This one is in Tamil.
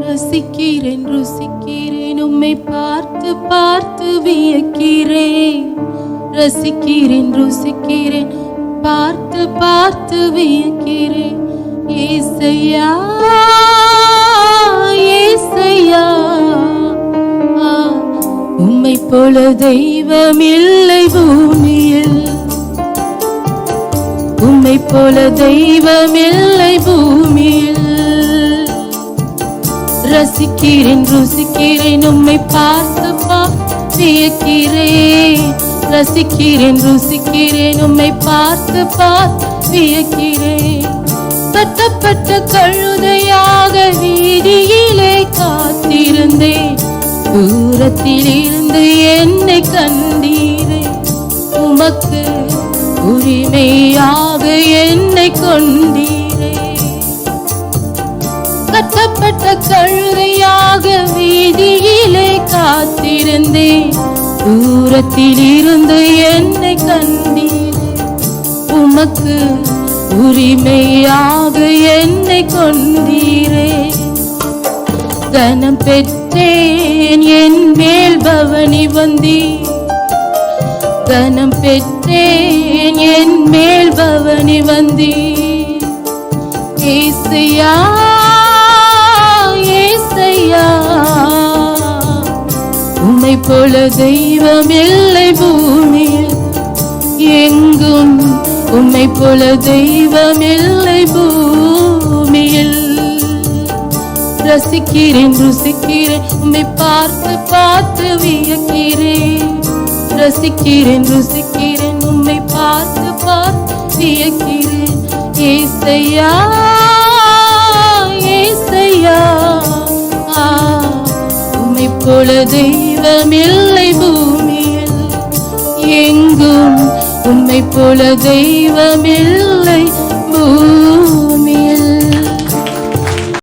ரசிக்கிறேன் ருசிக்கிறேன். உம்மை பார்த்து பார்த்து வியக்கிறேன். ரசிக்கிறேன் ருசிக்கிறேன். பார்த்து பார்த்து வியக்கிறேன். ஏசையா ஏசையா. உம்மை போல தெய்வம் இல்லை பூமியில். உம்மை போல தெய்வம் இல்லை பூமியில். ரசிக்கிறேன் ருசிக்கிறேன் உம்மை பார்த்து வியக்கிறேன் ரசிக்கிறேன் ருசிக்கிறேன் உம்மை பார்த்து பார்த்து வியக்கிறேன் கட்டப்பட்ட கழுதையாக வீதியிலே காத்திருந்தேன். தூரத்தில் இருந்து என்னை கண்டீரே. உமக்கு உரிமையாக என்னை கொண்டீரே கட்டப்பட்ட கழுதையாக வீதியிலே காத்திருந்தேன். தூரத்தில் இருந்து என்னை கண்டீரே. உமக்கு உரிமையாக என்னை கொண்டீரே. கனம் பெற்றேன் என் மேல் பவனி வந்தி கனம் பெற்றேன் என் மேல் பவனி வந்தீர். ஏசையா போல தெய்வம் இல்லை பூமியில். எங்கும் உம்மை போல தெய்வம் இல்லை பூமியில். ரசிக்கிறேன் ருசிக்கிறேன் உம்மை பார்த்து பார்த்து வியக்கிறேன். ரசிக்கிறேன் ருசிக்கிறேன் உம்மை பார்த்து பார்த்து வியக்கிறேன். ஏசையா ஏசையா உம்மை தெய்வம் இல்லை பூமியில். எங்கும் உம்மை போல தெய்வம் இல்லை